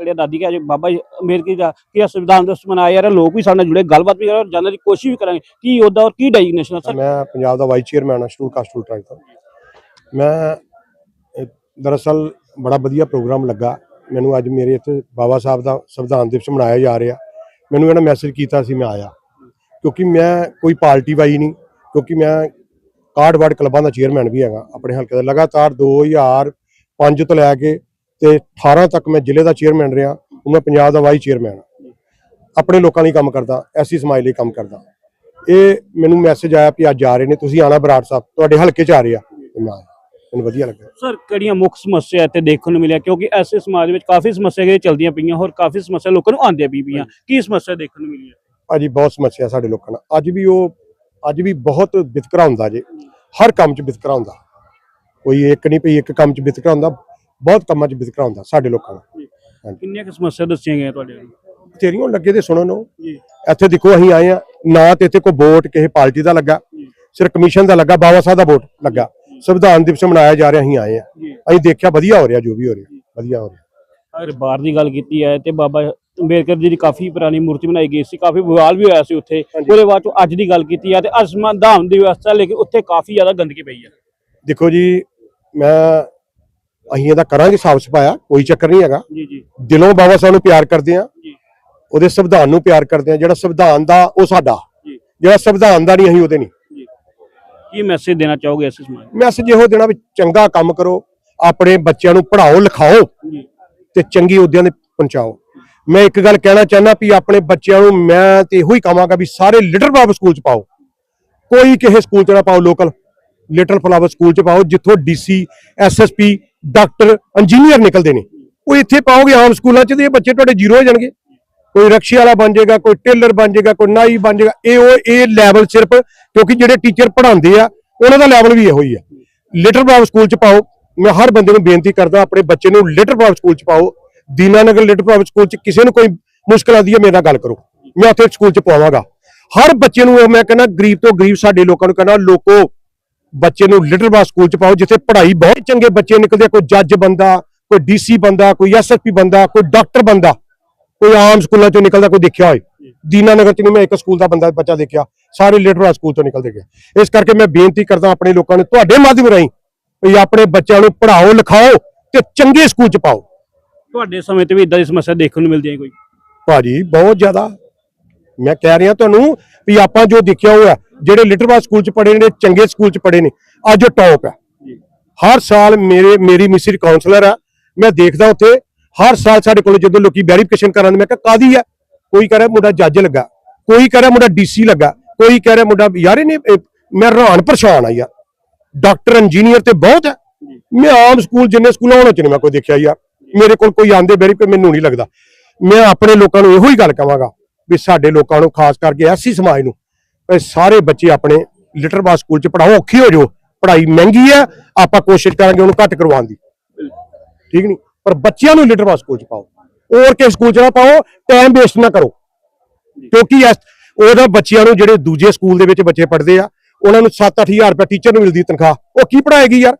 ਕੜਿਆ ਦਾਦੀ ਕਿ ਅੱਜ ਬਾਬਾ ਜੀ ਦਾ, ਕੀ ਸੰਵਿਧਾਨ ਦਿਵਸ ਮਨਾਇਆ ਜਾ ਲੋਕ ਵੀ ਸਾਡੇ ਨਾਲ ਜੁੜੇ, ਗੱਲਬਾਤ ਵੀ ਕਰਾਂ, ਜਾਣਨ ਦੀ ਕੋਸ਼ਿਸ਼ ਵੀ ਕਰਾਂਗੇ। ਕੀ ਉਹਦਾ ਔਰ ਕੀ ਡੈਜਿਗਨੇਸ਼ਨ ਹੈ ਸਰ? ਮੈਂ ਪੰਜਾਬ ਦਾ ਵਾਈਸ ਚੇਅਰਮੈਨ ਹਾਂ ਸ਼ਡਿਊਲ ਕਾਸਟ ਸ਼ਡਿਊਲ ਟ੍ਰਾਈਬ ਦਾ ਮੈਂ ਦਰਅਸਲ ਬੜਾ ਵਧੀਆ ਪ੍ਰੋਗਰਾਮ ਲੱਗਾ। ਮੈਨੂੰ ਅੱਜ ਮੇਰੇ ਇੱਥੇ ਬਾਬਾ ਸਾਹਿਬ ਦਾ ਸੰਵਿਧਾਨ ਦਿਵਸ ਮਨਾਇਆ ਜਾ ਰਿਹਾ। ਮੈਨੂੰ ਇਹਨਾਂ ਮੈਸੇਜ ਕੀਤਾ ਸੀ, ਮੈਂ ਆਇਆ। ਕਿਉਂਕਿ ਮੈਂ ਕੋਈ ਪਾਰਟੀ ਵਾਈ ਨਹੀਂ, ਕਿਉਂਕਿ ਮੈਂ ਕਾਰਡ ਵਾਰਡ ਕਲੱਬਾਂ ਦਾ ਚੇਅਰਮੈਨ ਵੀ ਹੈਗਾ। ਆਪਣੇ ਹਲਕੇ ਦਾ। ਲਗਾਤਾਰ 2005 ਤੋਂ ਲੈ ਕੇ ਤੇ 18 ਤੱਕ ਮੈਂ ਜ਼ਿਲ੍ਹੇ ਦਾ ਚੇਅਰਮੈਨ ਰਿਹਾ ਹੁਣ ਮੈਂ ਪੰਜਾਬ ਦਾ ਵਾਈਸ ਚੇਅਰਮੈਨ। ਆਪਣੇ ਲੋਕਾਂ ਲਈ ਕੰਮ ਕਰਦਾ ਐਸੀ ਸਮਾਜ ਲਈ ਕੰਮ ਕਰਦਾ। ਇਹ ਮੈਨੂੰ ਮੈਸੇਜ ਆਇਆ ਵੀ ਅੱਜ ਆ ਰਹੇ ਨੇ ਤੁਸੀਂ ਆਣਾ ਬਰਾੜ ਸਾਹਿਬ ਤੁਹਾਡੇ ਹਲਕੇ 'ਚ ਆ ਰਹੇ ਆ। ਮੈਨੂੰ ਵਧੀਆ ਲੱਗਾ ਸਰ ਕਿਹੜੀਆਂ ਮੁੱਖ ਸਮੱਸਿਆ ਇੱਥੇ ਦੇਖਣ ਨੂੰ ਮਿਲਿਆ? ਕਿਉਂਕਿ ਐਸੇ ਸਮਾਜ ਵਿੱਚ ਕਾਫੀ ਸਮੱਸਿਆਵਾਂ ਚੱਲਦੀਆਂ ਪਈਆਂ ਹੋਰ ਕਾਫੀ ਸਮੱਸਿਆ ਲੋਕਾਂ ਨੂੰ ਆਉਂਦੀਆਂ ਵੀ ਪਈਆਂ। ਕੀ ਸਮੱਸਿਆ ਦੇਖਣ ਨੂੰ ਮਿਲੀ ਹੈ ਭਾਜੀ ਬਹੁਤ ਸਮੱਸਿਆ ਸਾਡੇ ਲੋਕਾਂ ਨਾਲ। ਅੱਜ ਵੀ ਉਹ ਅੱਜ ਵੀ ਬਹੁਤ ਵਿਤਕਰਾ ਹੁੰਦਾ ਜੇ। ਹਰ ਕੰਮ 'ਚ ਵਿਤਕਰਾ ਹੁੰਦਾ। ਕੋਈ ਇੱਕ ਨਹੀਂ ਪਈ ਇੱਕ ਕੰਮ 'ਚ ਵਿਤਕਰਾ ਹੁੰਦਾ ਬਹੁਤ ਕੰਮਾਂ 'ਚ ਵਿਤਕਰਾ ਹੁੰਦਾ ਸਾਡੇ ਲੋਕਾਂ ਨਾਲ ਕਿੰਨੀਆਂ ਕੁ ਸਮੱਸਿਆ ਦੱਸੀਆਂ ਗਈਆਂ ਤੁਹਾਡੇ ਤੇਰੀਆਂ ਲੱਗੇ ਤੇ ਸੁਣੋ ਨੂੰ ਇੱਥੇ ਦੇਖੋ ਅਸੀਂ ਆਏ ਆ ਨਾ ਤੇ ਇੱਥੇ ਕੋਈ ਵੋਟ ਕਿਸੇ ਪਾਰਟੀ ਦਾ ਲੱਗਾ ਸਿਰ ਕਮਿਸ਼ਨ ਦਾ ਲੱਗਾ ਬਾਬਾ ਸਾਹਿਬ ਦਾ ਵੋਟ ਲੱਗਾ। ਸੰਵਿਧਾਨ ਦਿਵਸ ਮਨਾਇਆ ਜਾ ਰਿਹਾ ਅਸੀਂ ਆਏ ਆ। ਅਸੀਂ ਦੇਖਿਆ ਵਧੀਆ ਹੋ ਰਿਹਾ ਜੋ ਵੀ ਹੋ ਰਿਹਾ ਵਧੀਆ ਹੋ ਰਿਹਾ। ਅਗਰ ਬਾਹਰ ਦੀ ਗੱਲ ਕੀਤੀ ਹੈ ਤੇ ਬਾਬਾ ਅੰਬੇਦਕਰ ਜੀ ਦੀ ਕਾਫੀ ਪੁਰਾਣੀ ਮੂਰਤੀ ਬਣਾਈ ਗਈ ਸੀ ਕਾਫੀ ਵਿਵਾਦ ਵੀ ਹੋਇਆ ਸੀ ਉੱਥੇ। ਉਹਦੇ ਬਾਅਦ ਚੋਂ ਅੱਜ ਦੀ ਗੱਲ ਕੀਤੀ ਹੈ ਤੇ ਅਸਮਾਨ ਧਾਮ ਦੀ ਵਿਵਸਥਾ ਲੇਕਿਨ ਉੱਥੇ ਕਾਫੀ ਜ਼ਿਆਦਾ ਗੰਦਗੀ ਪਈ ਹੈ। ਦੇਖੋ ਜੀ ਮੈਂ ਅਸੀਂ ਇਹਦਾ ਕਰਾਂਗੇ ਸਾਫ਼ ਸਫਾਇਆ ਕੋਈ ਚੱਕਰ ਨਹੀਂ ਹੈਗਾ। ਜੀ ਜੀ। ਦਿਲੋਂ ਬਾਬਾ ਸਾਹਿਬ ਨੂੰ ਪਿਆਰ ਕਰਦੇ ਆ ਜੀ। ਉਹਦੇ ਸੰਵਿਧਾਨ ਨੂੰ ਪਿਆਰ ਕਰਦੇ ਆ ਜਿਹੜਾ ਸੰਵਿਧਾਨ ਦਾ ਉਹ ਸਾਡਾ। ਜਿਹੜਾ ਸੰਵਿਧਾਨ ਦਾ ਨਹੀਂ ਅਸੀਂ ਉਹਦੇ ਨਹੀਂ। ਕੀ ਮੈਸੇਜ ਦੇਣਾ ਚਾਹੋਗੇ ਇਸ ਸਮਾਜ ਨੂੰ? ਮੈਸੇਜ ਇਹੋ ਦੇਣਾ ਵੀ ਚੰਗਾ ਕੰਮ ਕਰੋ ਆਪਣੇ ਬੱਚਿਆਂ ਨੂੰ ਪੜ੍ਹਾਓ ਲਿਖਾਓ ਜੀ। ਤੇ ਚੰਗੀ ਅਹੁਦਿਆਂ ਤੇ ਪਹੁੰਚਾਓ। ਮੈਂ ਇੱਕ ਗੱਲ ਕਹਿਣਾ ਚਾਹੁੰਦਾ ਵੀ ਆਪਣੇ ਬੱਚਿਆਂ ਨੂੰ ਮੈਂ ਤੇ ਇਹੋ ਹੀ ਕਹਾਂਗਾ ਵੀ ਸਾਰੇ ਲਿਟਲ ਬਾਬ ਸਕੂਲ ਚ ਪਾਓ। ਕੋਈ ਕਿਸੇ ਸਕੂਲ ਚ ਨਾ ਪਾਓ ਲੋਕਲ ਲਿਟਲ ਫਲਾਵਰ ਸਕੂਲ ਚ ਪਾਓ ਜਿੱਥੋਂ ਡੀਸੀ ਐਸਐਸਪੀ ਡਾਕਟਰ ਇੰਜੀਨੀਅਰ ਨਿਕਲਦੇ ਨੇ। ਉਹ ਇੱਥੇ ਪਾਓਗੇ ਆਮ ਸਕੂਲਾਂ ਚ ਤੇ ਇਹ ਬੱਚੇ ਤੁਹਾਡੇ ਜ਼ੀਰੋ ਹੋ ਜਾਣਗੇ। ਕੋਈ ਰਕਸ਼ੇ ਵਾਲਾ ਬਣ ਜਾਏਗਾ, ਕੋਈ ਟੇਲਰ ਬਣ ਜਾਏਗਾ, ਕੋਈ ਨਾਈ ਬਣ ਜਾਏਗਾ। ਇਹ ਉਹ, ਇਹ ਲੈਵਲ ਸਿਰਫ ਕਿਉਂਕਿ ਜਿਹੜੇ ਟੀਚਰ ਪੜ੍ਹਾਉਂਦੇ ਆ, ਉਹਨਾਂ ਦਾ ਲੈਵਲ ਵੀ ਇਹੋ ਹੀ ਆ। ਲਿਟਲ ਬਾਬ ਸਕੂਲ ਚ ਪਾਓ। ਮੈਂ ਹਰ ਬੰਦੇ ਨੂੰ ਬੇਨਤੀ ਕਰਦਾ, ਆਪਣੇ ਬੱਚੇ ਨੂੰ ਲਿਟਲ ਬਾਬ ਸਕੂਲ ਚ ਪਾਓ। ਦੀਨਾਨਗਰ ਲਿਟਲ ਬਾਬ ਸਕੂਲ ਚ ਕਿਸੇ ਨੂੰ ਕੋਈ ਮੁਸ਼ਕਲ ਆਉਂਦੀ ਹੈ ਮੇਰੇ ਨਾਲ ਗੱਲ ਕਰੋ। ਮੈਂ ਉੱਥੇ ਸਕੂਲ ਚ ਪਾਵਾਂਗਾ। ਹਰ ਬੱਚੇ ਨੂੰ ਮੈਂ ਕਹਿੰਦਾ, ਗਰੀਬ ਤੋਂ ਗਰੀਬ ਸਾਡੇ ਲੋਕਾਂ ਨੂੰ ਕਹਿੰਦਾ, ਲੋਕੋ ਬੱਚੇ ਨੂੰ ਲਿਟਲ ਬਾਬ ਸਕੂਲ ਚ ਪਾਓ ਜਿੱਥੇ ਪੜ੍ਹਾਈ ਬਹੁਤ ਚੰਗੇ ਬੱਚੇ ਨਿਕਲਦੇ ਕੋਈ ਜੱਜ ਬੰਦਾ ਕੋਈ ਡੀਸੀ ਬੰਦਾ ਕੋਈ ਐਸਐਸਪੀ ਬੰਦਾ ਕੋਈ ਡਾਕਟਰ ਬੰਦਾ ਕੋਈ ਆਮ ਸਕੂਲਾਂ ਚੋਂ ਨਿਕਲਦਾ ਕੋਈ ਦੇਖਿਆ ਹੋਏ। ਦੀਨਾਨਗਰ ਚ ਨਹੀਂ ਮੈਂ ਇੱਕ ਸਕੂਲ ਦਾ ਬੰਦਾ ਬੱਚਾ ਦੇਖਿਆ ਸਾਰੇ ਲਿਟਲ ਬਾਬ ਸਕੂਲ ਤੋਂ ਨਿਕਲਦੇ ਗਏ। ਇਸ ਕਰਕੇ ਮੈਂ ਬੇਨਤੀ ਕਰਦਾ ਆਪਣੇ ਲੋਕਾਂ ਨੂੰ ਤੁਹਾਡੇ ਮਾਧਿਅਮ ਰਾਹੀਂ ਵੀ ਆਪਣੇ ਬੱਚਿਆਂ ਨੂੰ ਪੜ੍ਹਾਓ ਲਿਖਾਓ ਤੇ ਚੰਗੇ ਸਕੂਲ ਚ ਪਾਓ। ਤੁਹਾਡੇ ਸਮੇਂ ਤੇ ਵੀ ਇਦਾਂ ਦੀ ਸਮੱਸਿਆ ਦੇਖਣ ਨੂੰ ਮਿਲਦੀ ਹੈ ਕੋਈ? ਭਾਜੀ ਬਹੁਤ ਜ਼ਿਆਦਾ। ਮੈਂ ਕਹਿ ਰਿਹਾ ਤੁਹਾਨੂੰ ਵੀ ਆਪਾਂ ਜੋ ਦੇਖਿਆ ਹੋਇਆ ਜਿਹੜੇ ਲਿਟਰਵਾ ਸਕੂਲ ਚ ਪੜ੍ਹੇ ਨੇ ਚੰਗੇ ਸਕੂਲ ਚ ਪੜ੍ਹੇ ਨੇ ਅੱਜ ਉਹ ਟੌਪ ਹੈ। ਹਰ ਸਾਲ ਮੇਰੇ ਮੇਰੀ ਮਿਸਰੀ ਕਾਉਂਸਲਰ ਆ ਮੈਂ ਦੇਖਦਾ ਉੱਥੇ ਹਰ ਸਾਲ ਸਾਡੇ ਕੋਲ ਜਦੋਂ ਲੋਕੀ ਵੈਰੀਫਿਕੇਸ਼ਨ ਕਰਨ ਮੈਂ ਕਿਹਾ ਕਾਦੀ ਹੈ? ਕੋਈ ਕਹ ਰਿਹਾ ਮੁੰਡਾ ਜੱਜ ਲੱਗਾ ਕੋਈ ਕਹ ਰਿਹਾ ਮੁੰਡਾ ਡੀਸੀ ਲੱਗਾ ਕੋਈ ਕਹਿ ਰਿਹਾ ਮੁੰਡਾ ਯਾਰ ਇਹਨੇ ਇਹ- ਮੈਂ ਹੈਰਾਨ ਪਰੇਸ਼ਾਨ ਆ ਯਾਰ। ਡਾਕਟਰ ਇੰਜੀਨੀਅਰ ਤੇ ਬਹੁਤ ਹੈ। ਮੈਂ ਆਮ ਸਕੂਲ ਜਿੰਨੇ ਸਕੂਲਾਂ ਹੋਣੇ ਚ ਨਹੀਂ ਮੈਂ ਕੋਈ ਦੇਖਿਆ ਯਾਰ। ਮੇਰੇ ਕੋਲ ਕੋਈ ਆਂਦੇ ਵੈਰੀਫਿਕ ਮੈਨੂੰ ਨਹੀਂ ਲੱਗਦਾ। ਮੈਂ ਆਪਣੇ ਲੋਕਾਂ ਨੂੰ ਇਹੋ ਹੀ ਗੱਲ ਕਹਾਂਗਾ ਵੀ ਸਾਡੇ ਲੋਕਾਂ ਨੂੰ, ਖਾਸ ਕਰਕੇ ਐਸੀ ਸਮਾਜ ਨੂੰ, ਵੀ ਸਾਰੇ ਬੱਚੇ ਆਪਣੇ ਲਿਟਰ ਬਾਸ ਸਕੂਲ ਚ ਪੜਾਓ ਔਖੀ ਹੋ ਜਾਓ। ਪੜ੍ਹਾਈ ਮਹਿੰਗੀ ਹੈ, ਆਪਾਂ ਕੋਸ਼ਿਸ਼ ਕਰਾਂਗੇ ਉਹਨੂੰ ਘੱਟ ਕਰਵਾਉਣ ਦੀ। ਠੀਕ ਨਹੀਂ? ਪਰ ਬੱਚਿਆਂ ਨੂੰ ਲਿਟਰ ਬਾਸ ਸਕੂਲ ਚ ਪਾਓ। ਹੋਰ ਕਿਸੇ ਸਕੂਲ ਚ ਨਾ ਪਾਓ ਟਾਈਮ ਵੇਸਟ ਨਾ ਕਰੋ। ਕਿਉਂਕਿ ਇਸ ਉਹਦਾ ਬੱਚਿਆਂ ਨੂੰ ਜਿਹੜੇ ਦੂਜੇ ਸਕੂਲ ਦੇ ਵਿੱਚ ਬੱਚੇ ਪੜ੍ਹਦੇ ਆ, ਉਹਨਾਂ ਨੂੰ 7-8000 ਰੁਪਏ ਟੀਚਰ ਨੂੰ ਮਿਲਦੀ ਤਨਖਾਹ। ਉਹ ਕੀ ਪੜਾਏਗੀ ਯਾਰ?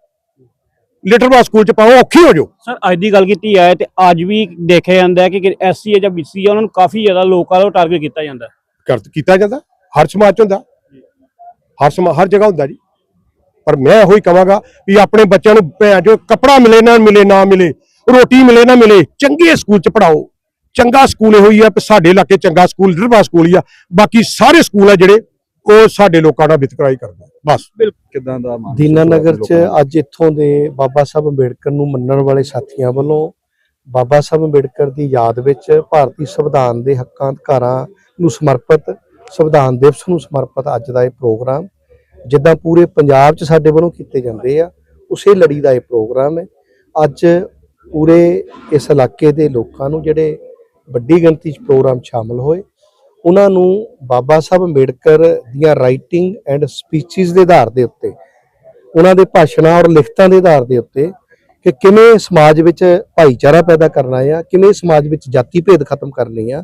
ਲਿਟਰ ਬਾਸ ਸਕੂਲ ਚ ਪਾਓ ਔਖੀ ਹੋ ਜਾਓ। ਸਰ ਅੱਜ ਦੀ ਗੱਲ ਕੀਤੀ ਹੈ ਤੇ ਅੱਜ ਵੀ ਦੇਖਿਆ ਜਾਂਦਾ ਹੈ ਕਿ ਐਸਸੀ ਜਾਂ ਬੀਸੀ ਹੈ ਉਹਨਾਂ ਨੂੰ ਕਾਫੀ ਜ਼ਿਆਦਾ ਲੋਕਾਂ ਦਾ ਟਾਰਗੇਟ ਕੀਤਾ ਜਾਂਦਾ ਕੀਤਾ ਜਾਂਦਾ ਹਰ ਸਮਾਜ 'ਚ ਹੁੰਦਾ। ਹਰ ਸਮਾ ਹਰ ਜਗ੍ਹਾ ਹੁੰਦਾ ਜੀ। ਪਰ ਮੈਂ ਇਹੋ ਹੀ ਕਹਾਂਗਾ ਵੀ ਆਪਣੇ ਬੱਚਿਆਂ ਨੂੰ ਭੈਣ ਜੋ ਕੱਪੜਾ ਮਿਲੇ ਨਾ ਮਿਲੇ ਨਾ ਮਿਲੇ ਰੋਟੀ ਮਿਲੇ ਨਾ ਮਿਲੇ ਚੰਗੇ ਸਕੂਲ 'ਚ ਪੜਾਓ ਚੰਗਾ ਸਕੂਲ ਇਹੋ ਹੀ ਆ ਕਿ ਸਾਡੇ ਇਲਾਕੇ ਚੰਗਾ ਸਕੂਲ ਰਿਰਵਾ ਸਕੂਲ ਹੀ ਆ। ਬਾਕੀ ਸਾਰੇ ਸਕੂਲ ਆ ਜਿਹੜੇ ਉਹ ਸਾਡੇ ਲੋਕਾਂ ਦਾ ਵਿਤਕਰਾ ਹੀ ਕਰਦਾ ਬਸ। ਕਿਦਾਂ ਦਾ ਮਾਹੌਲ ਦੀਨਾਨਗਰ ਚ? ਅੱਜ ਇੱਥੋਂ ਦੇ ਬਾਬਾ ਸਾਹਿਬ ਅੰਬੇਡਕਰ ਨੂੰ ਮੰਨਣ ਵਾਲੇ ਸਾਥੀਆਂ ਵੱਲੋਂ ਬਾਬਾ ਸਾਹਿਬ ਅੰਬੇਡਕਰ ਦੀ ਯਾਦ ਵਿੱਚ ਭਾਰਤੀ ਸੰਵਿਧਾਨ ਦੇ ਹੱਕਾਂ ਅਧਿਕਾਰਾਂ ਨੂੰ ਸਮਰਪਿਤ ਸੰਵਿਧਾਨ ਦਿਵਸ ਨੂੰ ਸਮਰਪਿਤ ਅੱਜ ਦਾ ਇਹ ਪ੍ਰੋਗਰਾਮ ਜਿੱਦਾਂ ਪੂਰੇ ਪੰਜਾਬ 'ਚ ਸਾਡੇ ਵੱਲੋਂ ਕੀਤੇ ਜਾਂਦੇ ਆ ਉਸੇ ਲੜੀ ਦਾ ਇਹ ਪ੍ਰੋਗਰਾਮ ਹੈ। ਅੱਜ ਪੂਰੇ ਇਸ ਇਲਾਕੇ ਦੇ ਲੋਕਾਂ ਨੂੰ ਜਿਹੜੇ ਵੱਡੀ ਗਿਣਤੀ 'ਚ ਪ੍ਰੋਗਰਾਮ ਸ਼ਾਮਲ ਹੋਏ ਉਹਨਾਂ ਨੂੰ ਬਾਬਾ ਸਾਹਿਬ ਅੰਬੇਡਕਰ ਦੀਆਂ ਰਾਈਟਿੰਗ ਐਂਡ ਸਪੀਚਸ ਦੇ ਆਧਾਰ ਦੇ ਉੱਤੇ, ਉਹਨਾਂ ਦੇ ਭਾਸ਼ਣਾਂ ਔਰ ਲਿਖਤਾਂ ਦੇ ਆਧਾਰ ਦੇ ਉੱਤੇ ਕਿ ਕਿਵੇਂ ਸਮਾਜ ਵਿੱਚ ਭਾਈਚਾਰਾ ਪੈਦਾ ਕਰਨਾ ਆ, ਕਿਵੇਂ ਸਮਾਜ ਵਿੱਚ ਜਾਤੀ ਭੇਦ ਖਤਮ ਕਰਨੀ ਆ,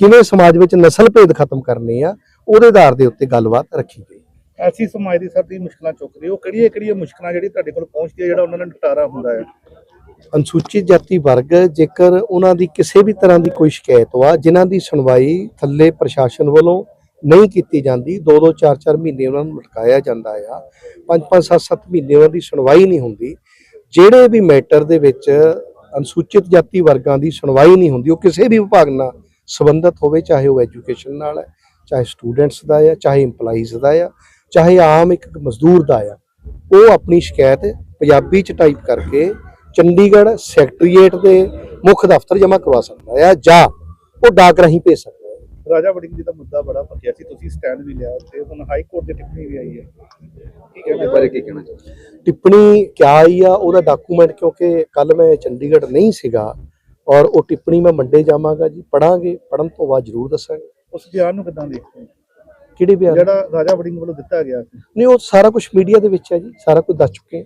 ਕਿਵੇਂ ਸਮਾਜ ਵਿੱਚ ਨਸਲ ਭੇਦ ਖਤਮ ਕਰਨੀ ਆ, ਉਹਦੇ ਆਧਾਰ ਦੇ ਉੱਤੇ ਗੱਲਬਾਤ ਰੱਖੀ ਗਈ। ਐਸੀ ਸਮਾਜ ਦੀ ਸਰ ਦੀ ਮੁਸ਼ਕਲਾਂ ਚੁੱਕਦੇ ਹੋ ਕਿਹੜੀਆਂ ਕਿਹੜੀਆਂ ਮੁਸ਼ਕਲਾਂ ਜਿਹੜੀ ਤੁਹਾਡੇ ਕੋਲ ਪਹੁੰਚਦੀ ਹੈ ਜਿਹੜਾ ਉਹਨਾਂ ਨਾਲ ਨਿਪਟਾਰਾ ਹੁੰਦਾ ਹੈ ਅਨੁਸੂਚਿਤ ਜਾਤੀ ਵਰਗ, ਜੇਕਰ ਉਹਨਾਂ ਦੀ ਕਿਸੇ ਵੀ ਤਰ੍ਹਾਂ ਦੀ ਕੋਈ ਸ਼ਿਕਾਇਤ ਵਾ, ਜਿਨ੍ਹਾਂ ਦੀ ਸੁਣਵਾਈ ਥੱਲੇ ਪ੍ਰਸ਼ਾਸਨ ਵੱਲੋਂ ਨਹੀਂ ਕੀਤੀ ਜਾਂਦੀ 2-2 4-4 ਮਹੀਨੇ ਉਹਨਾਂ ਨੂੰ ਲਟਕਾਇਆ ਜਾਂਦਾ ਆ 5-5 7-7 ਮਹੀਨੇ ਉਹਨਾਂ ਦੀ ਸੁਣਵਾਈ ਨਹੀਂ ਹੁੰਦੀ, ਜਿਹੜੇ ਵੀ ਮੈਟਰ ਦੇ ਵਿੱਚ ਅਨੁਸੂਚਿਤ ਜਾਤੀ ਵਰਗਾਂ ਦੀ ਸੁਣਵਾਈ ਨਹੀਂ ਹੁੰਦੀ, ਉਹ ਕਿਸੇ ਵੀ ਵਿਭਾਗ ਨਾਲ ਸੰਬੰਧਿਤ ਹੋਵੇ, ਚਾਹੇ ਉਹ ਐਜੂਕੇਸ਼ਨ ਨਾਲ ਹੈ, ਚਾਹੇ ਸਟੂਡੈਂਟਸ ਦਾ ਆ, ਚਾਹੇ EMPLOYEES ਦਾ ਆ, ਚਾਹੇ ਆਮ ਇੱਕ ਮਜ਼ਦੂਰ ਦਾ ਆ, ਉਹ ਆਪਣੀ ਸ਼ਿਕਾਇਤ ਪੰਜਾਬੀ ਚ ਟਾਈਪ ਕਰਕੇ ਚੰਡੀਗੜ੍ਹ ਸੈਕਟਰੀਏਟ ਦੇ ਮੁੱਖ ਦਫ਼ਤਰ ਜਮ੍ਹਾਂ ਕਰਵਾ ਸਕਦਾ ਆ ਜਾਂ ਉਹ ਡਾਕ ਰਾਹੀਂ ਭੇਜ ਸਕਦਾ ਹੈ। ਰਾਜਾ ਵੜਿੰਗ ਜੀ ਦਾ ਮੁੱਦਾ ਬੜਾ ਭਖਿਆ ਸੀ ਤੁਸੀਂ ਸਟੈਂਡ ਵੀ ਲਿਆ ਤੇ ਹੁਣ ਹਾਈ ਕੋਰਟ ਦੀ ਟਿੱਪਣੀ ਵੀ ਆਈ ਹੈ। ਕੀ ਕਹਿੰਦੇ ਬਾਰੇ ਕੀ ਕਹਿਣਾ ਚਾਹੁੰਦੇ ਟਿੱਪਣੀ ਕਿਆ ਆਈ ਆ ਉਹਦਾ ਡਾਕੂਮੈਂਟ ਕਿਉਂਕਿ ਕੱਲ ਮੈਂ ਚੰਡੀਗੜ੍ਹ ਨਹੀਂ ਸੀਗਾ ਔਰ ਉਹ ਟਿੱਪਣੀ ਮੈਂ ਮੰਡੇ ਜਾਵਾਂਗਾ ਜੀ ਪੜਾਂਗੇ ਪੜਨ ਤੋਂ ਬਾਅਦ ਜ਼ਰੂਰ ਦੱਸਾਂਗੇ। ਉਸ ਬਿਆਨ ਨੂੰ ਕਿਦਾਂ ਦੇਖਦੇ ਹੋ? ਕਿਹੜੇ ਬਿਆਨ? ਜਿਹੜਾ ਰਾਜਾ ਵੜਿੰਗ ਵੱਲੋਂ ਦਿੱਤਾ ਗਿਆ ਸੀ। ਨਹੀਂ ਉਹ ਸਾਰਾ ਕੁਝ ਮੀਡੀਆ ਦੇ ਵਿੱਚ ਹੈ ਜੀ ਸਾਰਾ ਕੁਝ ਦੱਸ ਚੁੱਕੇ ਹਾਂ।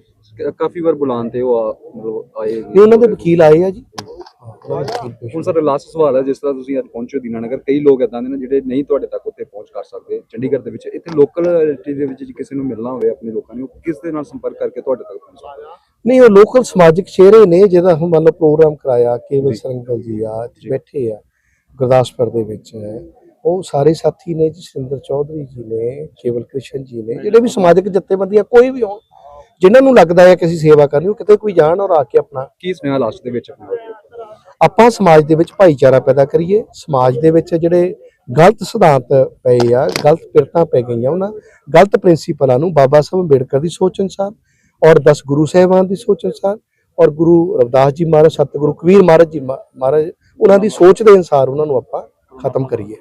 ਕਾਫੀ ਵਾਰ ਬੁਲਾਉਣ ਤੇ ਉਹ ਆ- ਮਤਲਬ ਆਏ ਨਹੀਂ ਉਹਨਾਂ ਦੇ ਵਕੀਲ ਆਏ ਆ ਜੀ? ਹਾਂ, ਉਹਨਾਂ ਦੇ ਵਕੀਲ ਪੇਸ਼ ਹੁਣ ਸਰ ਲਾਸਟ ਸਵਾਲ ਹੈ ਜਿਸ ਤਰ੍ਹਾਂ ਤੁਸੀਂ ਅੱਜ ਪਹੁੰਚੇ ਹੋ ਦੀਨਾਨਗਰ ਕਈ ਲੋਕ ਇਦਾਂ ਦੇ ਨੇ ਜਿਹੜੇ ਨਹੀਂ ਤੁਹਾਡੇ ਤੱਕ ਉੱਥੇ ਪਹੁੰਚ ਕਰ ਸਕਦੇ ਚੰਡੀਗੜ੍ਹ ਦੇ ਵਿੱਚ। ਇੱਥੇ ਲੋਕਲ ਦੇ ਵਿੱਚ ਜੇ ਕਿਸੇ ਨੂੰ ਮਿਲਣਾ ਹੋਵੇ ਆਪਣੇ ਲੋਕਾਂ ਨੂੰ ਉਹ ਕਿਸ ਦੇ ਨਾਲ ਸੰਪਰਕ ਕਰਕੇ ਤੁਹਾਡੇ ਤੱਕ ਪਹੁੰਚ ਸਕਦੇ? ਨਹੀਂ ਉਹ ਲੋਕਲ ਸਮਾਜਿਕ ਚਿਹਰੇ ਨੇ ਜਿਹਦਾ ਹੁਣ ਮੰਨ ਲਓ ਪ੍ਰੋਗਰਾਮ ਕਰਾਇਆ ਕੇਵਲ ਸਰੰਗਲ ਜੀ ਆ ਇੱਥੇ ਬੈਠੇ ਆ ਗੁਰਦਾਸਪੁਰ ਦੇ ਵਿੱਚ। ਉਹ ਸਾਰੇ ਸਾਥੀ ਨੇ ਜੀ ਸੁਰਿੰਦਰ ਚੌਧਰੀ ਜੀ ਨੇ ਕੇਵਲ ਕ੍ਰਿਸ਼ਨ ਜੀ ਨੇ ਜਿਹੜੇ ਵੀ ਸਮਾਜਿਕ ਜਥੇਬੰਦੀਆਂ ਕੋਈ ਵੀ ਹੋਣ ਜਿਨ੍ਹਾਂ ਨੂੰ ਲੱਗਦਾ ਹੈ ਕਿ ਅਸੀਂ ਸੇਵਾ ਕਰਨੀ ਉਹ ਕਿਤੇ ਕੋਈ ਜਾਣ ਔਰ ਆ ਕੇ ਆਪਣਾ ਕੀ ਸੁਨੇਹਾ ਲਾਸਟ ਦੇ ਵਿੱਚ ਆਪਣਾ? ਆਪਾਂ ਸਮਾਜ ਦੇ ਵਿੱਚ ਭਾਈਚਾਰਾ ਪੈਦਾ ਕਰੀਏ ਸਮਾਜ ਦੇ ਵਿੱਚ ਜਿਹੜੇ ਗਲਤ ਸਿਧਾਂਤ ਪਏ ਆ ਗਲਤ ਪਿਰਤਾਂ ਪੈ ਗਈਆਂ ਉਹਨਾਂ ਗਲਤ ਪ੍ਰਿੰਸੀਪਲਾਂ ਨੂੰ ਬਾਬਾ ਸਾਹਿਬ ਅੰਬੇਡਕਰ ਦੀ ਸੋਚ ਅਨੁਸਾਰ ਔਰ 10 ਗੁਰੂ ਸਾਹਿਬਾਨ ਦੀ ਸੋਚ ਅਨੁਸਾਰ ਔਰ ਗੁਰੂ ਰਵਿਦਾਸ ਜੀ ਮਹਾਰਾਜ ਸਤਿਗੁਰੂ ਕਬੀਰ ਮਹਾਰਾਜ ਜੀ ਮਹਾ- ਮਹਾਰਾਜ ਉਹਨਾਂ ਦੀ ਸੋਚ ਦੇ ਅਨੁਸਾਰ ਉਹਨਾਂ ਨੂੰ ਆਪਾਂ ਖਤਮ ਕਰੀਏ।